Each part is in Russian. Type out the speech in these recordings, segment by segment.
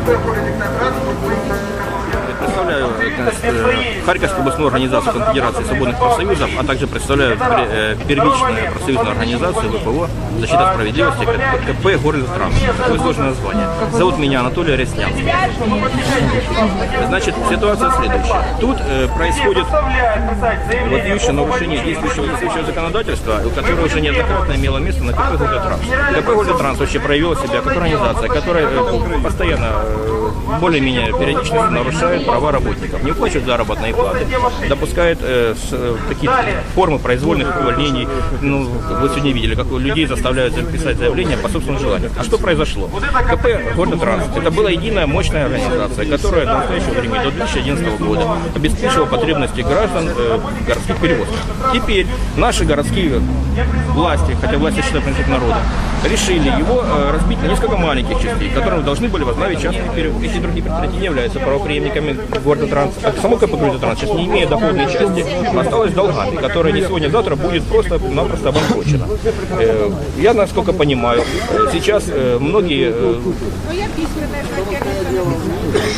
КП «Политехноград» э, Харьковскую областную организацию Конфедерации свободных профсоюзов, а также представляю э, первичную профсоюзную организацию ВПО «Защита справедливости» КП «Город Транс». Такое сложное название. Зовут меня Анатолий Реснянский. Значит, ситуация следующая. Тут э, происходит вопиющее нарушение действующего, действующего законодательства, которое уже неоднократно имело место на КП «Гольдотранс». КП «Гольдотранс» вообще проявила себя как организация, которая э, постоянно, э, более-менее периодично нарушает права работников, не уплачивает заработные платы, допускает э, с- э, такие формы произвольных увольнений. Ну, вы сегодня видели, как людей заставляют писать заявления по собственному желанию. А что произошло? КП «Гольдотранс» – это была единая мощная организация, которая до настоящего времени, до 2011 года, обеспечивала потребности граждан э, городских перевозках. Теперь наши городские власти, хотя власти считают принцип народа, решили его э, разбить на несколько маленьких частей, которые должны были возглавить частные перевозки. Эти другие предприятия не являются правоприемниками города Транс. Само КП города Транс сейчас не имея доходной части, осталось долгами, которая не сегодня, а завтра будет просто-напросто обанкрочена. Э, Я, насколько понимаю, сейчас э, многие э,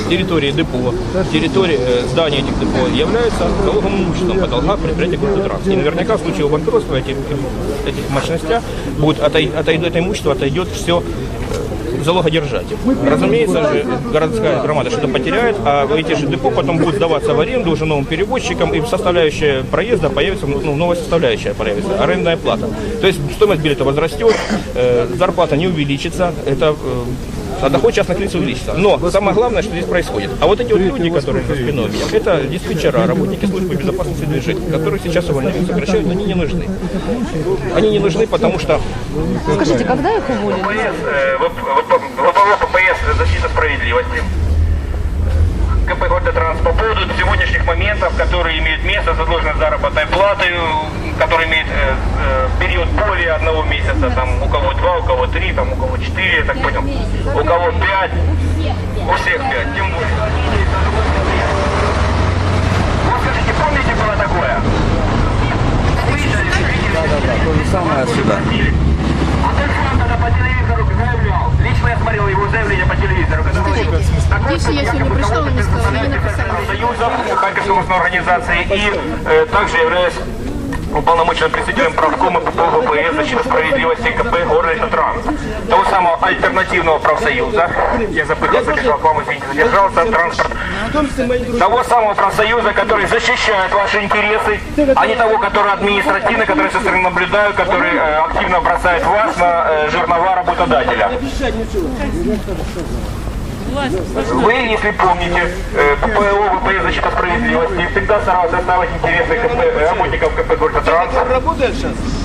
территории депо, территории здания этих депо являются залоговым имуществом по долгам предприятия города Транс. И наверняка в случае банкротства этих, этих мощностей будет отой, отойдет, это имущество отойдет все залогодержатель. Разумеется же, городская громада что-то потеряет, а эти же депо потом будут сдаваться в аренду уже новым перевозчикам, и составляющая проезда появится, ну, новая составляющая появится, арендная плата. То есть стоимость билета возрастет, э, зарплата не увеличится, это э, а доход частных лиц увеличится. Но самое главное, что здесь происходит. А вот эти вот люди, которые за спиной у меня, это диспетчера, работники службы безопасности движения, которых сейчас увольняют, сокращают, но они не нужны. Они не нужны, потому что Скажите, когда их уволили? ВПО ППС «Защита справедливости». КП «Города Транс» по поводу сегодняшних моментов, которые имеют место, задолженность заработной платы, который имеет э, э, период более одного месяца, там у кого два, у кого три, там у кого четыре, я так понял, у кого пять, у всех пять, тем более. Вот скажите, помните было такое? То же самое сюда. А тот сам тогда по телевизору заявлял. Лично я смотрел его заявление по телевизору. Когда говорил, такой Если я сегодня пришла, вы мне сказали, вы не написали. Союза, Областной организации и э, также являюсь уполномоченным представителем правкома ППО ВПС защиты справедливости КП города Транс. Того самого альтернативного профсоюза, я запыхался, пришел к вам, извините, задержался, транспорт. Того самого профсоюза, который защищает ваши интересы, а не того, который административно, который со стороны наблюдают, который э, активно бросает вас на э, жернова работодателя. Вы, если помните, э, ППО, ВПС защита справедливости всегда старался оставить интересы КП, э, работников КП Горько Транса.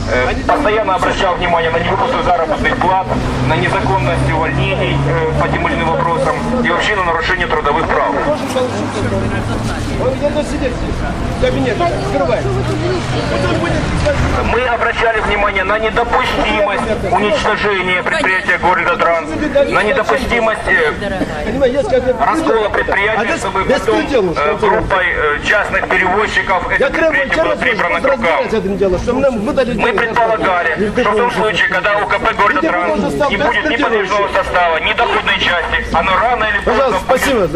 Э, Постоянно обращал внимание на невыплату заработных плат, на незаконность увольнений э, по тем или иным вопросам и вообще на нарушение трудовых прав. Мы обращали внимание на недопустимость уничтожения предприятия города Транс, на недопустимость э, раскола предприятия, А чтобы потом э, группой э, частных перевозчиков это предприятие было прибрано к рукам. Мы. Предполагали, что в том случае, когда у КП города Транс не будет ни подвижного состава, ни доходной части, оно рано или поздно спасибо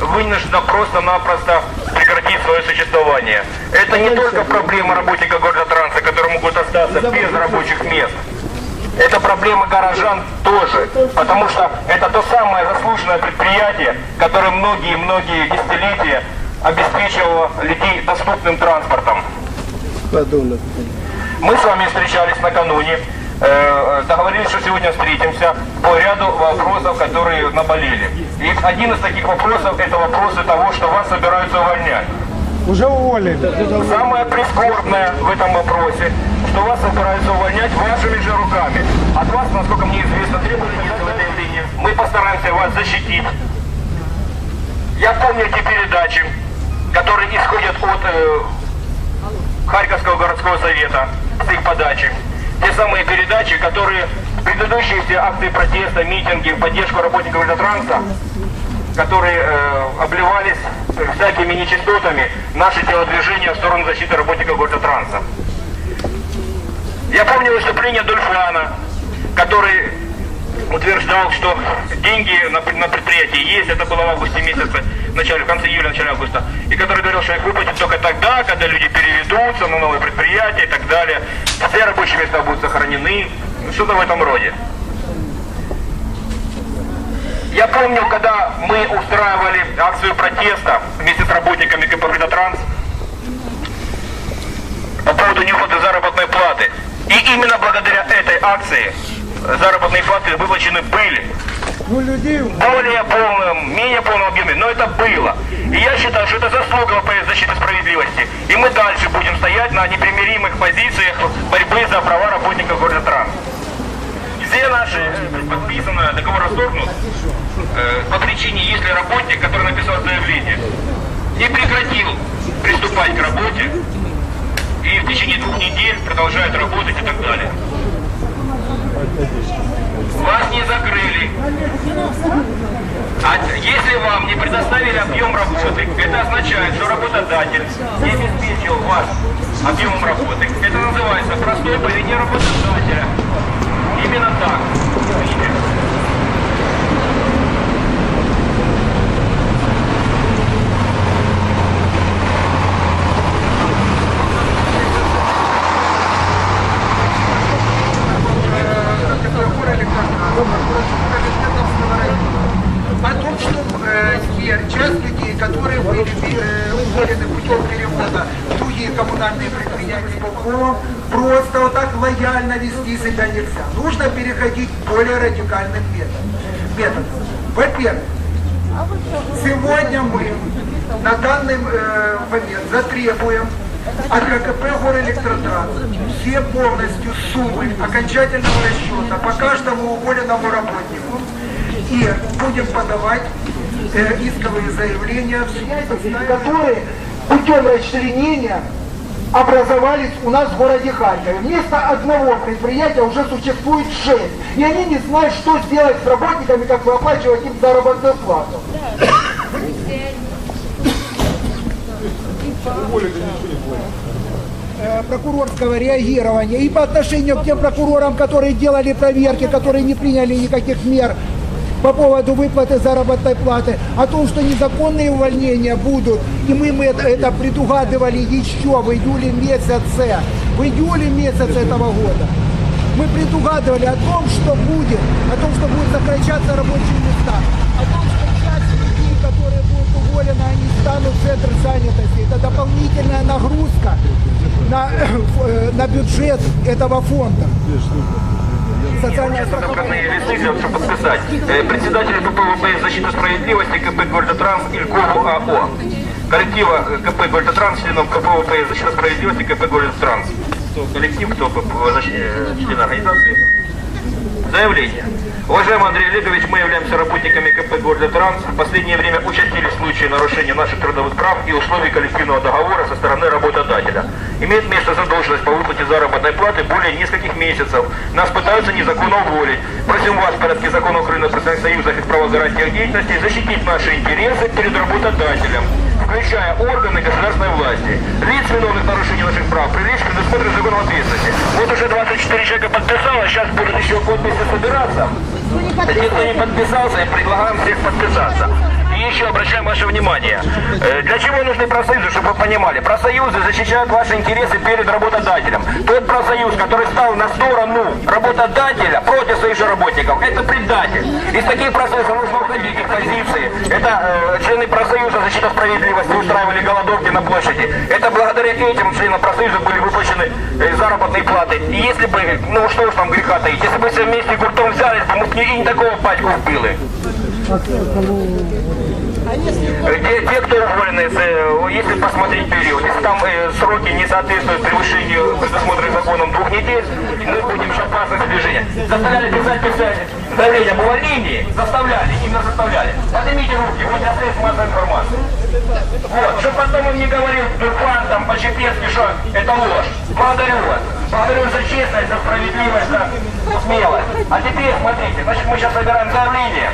вынуждено просто-напросто прекратить свое существование. Это не только проблема работника города Транса, которые могут остаться без рабочих мест. Это проблема горожан тоже, потому что это то самое заслуженное предприятие, которое многие-многие десятилетия обеспечивало людей доступным транспортом. Подумай. Мы с вами встречались накануне, э, договорились, что сегодня встретимся по ряду вопросов, которые наболели. И один из таких вопросов это вопросы того, что вас собираются увольнять. Уже уволили. Самое прискорбное в этом вопросе, что вас собираются увольнять вашими же руками. От вас, насколько мне известно, несколько заявлений. Мы постараемся вас защитить. Я помню эти передачи, которые исходят от э, Харьковского городского совета подачи. Те самые передачи, которые предыдущие все акты протеста, митинги в поддержку работников Электротранса, которые э, обливались э, всякими нечистотами наши телодвижения в сторону защиты работников города Транса. Я помню выступление Дольфана, который утверждал, что деньги на, на предприятии есть, это было в августе месяце, начале, в конце июля, начале августа, и который говорил, что их выплатят только тогда, когда люди переведутся на новые предприятия и так далее. Все рабочие места будут сохранены. Что-то в этом роде. Я помню, когда мы устраивали акцию протеста вместе с работниками КП «Транс» по поводу невыплаты заработной платы. И именно благодаря этой акции заработные платы выплачены были. Более полном, менее полном объеме, но это было. И я считаю, что это заслуга ВПС защиты справедливости. И мы дальше будем стоять на непримиримых позициях борьбы за права работников города Транс. Все наши э, подписаны, договор расторгнут э, по причине, если работник, который написал заявление, не прекратил приступать к работе и в течение двух недель продолжает работать и так далее. Вас не закрыли. А если вам не предоставили объем работы, это означает, что работодатель не обеспечил вас объемом работы. Это называется простое поведение работодателя. Именно так. Видите? о том, что э, те часть людей, которые были э, уволены путем перевода в другие коммунальные предприятия исполкомом, просто вот так лояльно вести себя нельзя. Нужно переходить к более радикальным методам. методам. Во-первых, сегодня мы на данный э, момент затребуем от ККП «Горэлектротранс» все полностью суммы окончательного расчета по каждому уволенному работнику и будем подавать э, исковые заявления которые путем расчленения образовались у нас в городе Харькове. Вместо одного предприятия уже существует шесть. И они не знают, что сделать с работниками, как выплачивать им заработную плату. э, прокурорского реагирования и по отношению к тем прокурорам, которые делали проверки, которые не приняли никаких мер по поводу выплаты заработной платы, о том, что незаконные увольнения будут, и мы, мы это, это предугадывали еще в июле месяце, в июле месяце этого года. Мы предугадывали о том, что будет, о том, что будут сокращаться рабочие места, о том, что часть людей, которые будут уволены, они станут в центр занятости. Это дополнительная нагрузка на, э, на бюджет этого фонда. Сейчас накладные листы, чтобы подписать. Э, Председатель КП защиты справедливости КП Гольдотранс Илькову АО. Коллектива э, КП Гольдотранс, членов КП защиты справедливости КП. Кто коллектив, кто э, член организации. Заявление. Уважаемый Андрей Олегович, мы являемся работниками КП города Транс. В последнее время участились случаи нарушения наших трудовых прав и условий коллективного договора со стороны работодателя. Имеет место задолженность заработной платы более нескольких месяцев. Нас пытаются незаконно уволить. Просим вас в порядке закона Украины о профессиональных союзах и правогарантиях деятельности защитить наши интересы перед работодателем, включая органы государственной власти. Лиц виновных в нарушении наших прав привлечь к предусмотренной законом ответственности. Вот уже 24 человека подписало, сейчас будут еще подписи собираться. Те, кто не подписался, предлагаем всех подписаться. Еще обращаем ваше внимание. Э, Для чего нужны профсоюзы, чтобы вы понимали? Профсоюзы защищают ваши интересы перед работодателем. Тот профсоюз, который стал на сторону работодателя против своих же работников, это предатель. Из таких профсоюзов нужно уходить их позиции. Это э, члены профсоюза защиты справедливости устраивали голодовки на площади. Это благодаря этим членам профсоюза были выплачены э, заработные платы. И если бы, ну что уж там греха таить, если бы все вместе гуртом взялись, бы мы бы и не такого пачку вбили. Те, те, кто уволены, э, если посмотреть период, если там э, сроки не соответствуют превышению предусмотренных законом двух недель, мы будем в опасности движения. Заставляли писать, писать заявление об увольнении, заставляли, именно заставляли. Поднимите руки, вот для средств массовой информации. Вот, чтобы потом он не говорил Дурфан там по-чепецки, что это ложь. Благодарю вас. Благодарю за честность, за справедливость, за смелость. А теперь смотрите, значит мы сейчас собираем заявление.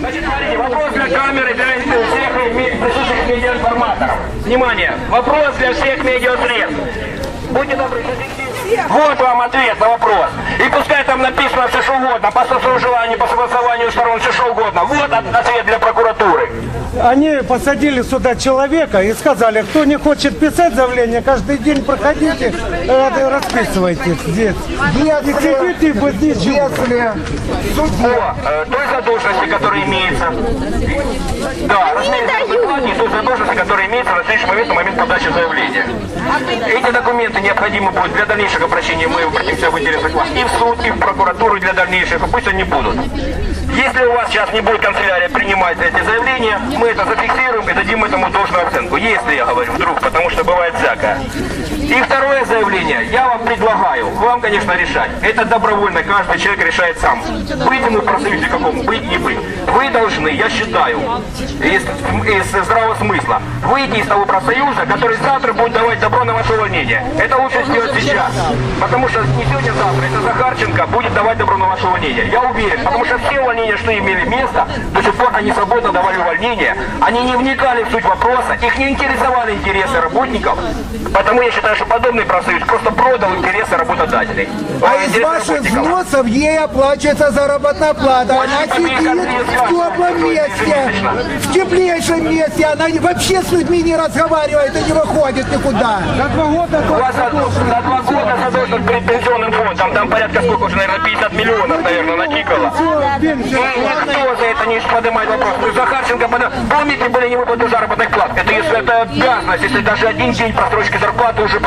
Значит, смотрите, вопрос для камеры, для всех присутствующих медиаинформаторов. Внимание, вопрос для всех медиасредств. Будьте добры. Вот вам ответ на вопрос. И пускай там написано все что угодно, по собственному желанию, по согласованию сторон, все что угодно. Вот от- ответ для прокуратуры. Они посадили сюда человека и сказали, кто не хочет писать заявление, каждый день проходите, э, расписывайтесь здесь. И сидите и без ничего. Если судья э, той задолженности, которая имеется. Да, размер той задолженности, которая имеется на следующий момент, на момент подачи заявления. Эти документы необходимы будут для дальнейшего обращения, мы обратимся в интересах вас и в суд, и в прокуратуру для дальнейших, пусть они будут. Если у вас сейчас не будет канцелярия принимать эти заявления, мы это зафиксируем и дадим этому должную оценку. Если я говорю вдруг, потому что бывает всякое. И второе заявление. Я вам предлагаю, вам, конечно, решать. Это добровольно, каждый человек решает сам. Быть ему профсоюзе какому, быть, не быть. Вы должны, я считаю, из, из здравого смысла, выйти из того профсоюза, который завтра будет давать добро на ваше увольнение. Это лучше сделать сейчас. Потому что не сегодня-завтра, это Захарченко будет давать добро на ваше увольнение. Я уверен, потому что все увольнения, что имели место, до сих пор они свободно давали увольнение. Они не вникали в суть вопроса, их не интересовали интересы работников. Потому я считаю, что подобный профсоюз просто продал интересы работодателей. А из Интересы ваших взносов ей оплачивается заработная плата. Она сидит в теплом месте, в теплейшем месте. Она вообще с людьми не разговаривает и не выходит никуда. На два года У вас за, за два года задолженность перед пенсионным фондом, там порядка сколько уже, наверное, 50 миллионов, наверное, накикало. И никто за это не поднимает вопрос. Ну, Захарченко, пода- помните, были не выплаты заработных плат? Это если это обязанность, если даже один день просрочки зарплаты уже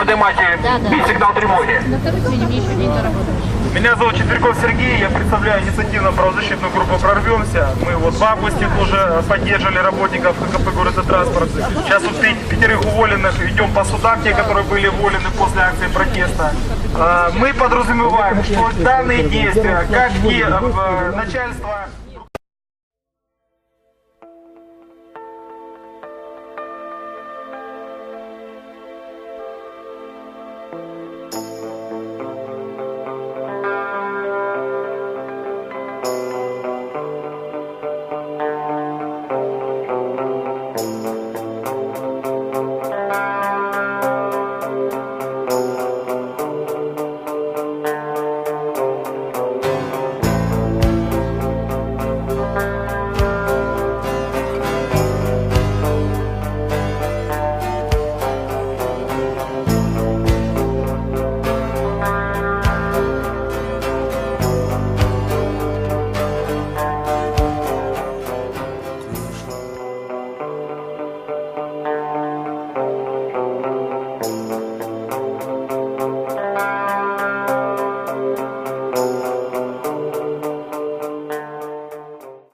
сигнал тревоги. Второй смене мне еще день заработать. Меня зовут Четверков Сергей, я представляю инициативно-правозащитную группу «Прорвемся». Мы вот в августе тоже поддерживали работников КП города транспорт. Сейчас вот пя- пятерых уволенных идем по судам, те, которые были уволены после акции протеста. А, Мы подразумеваем, что данные действия, как и э, начальство...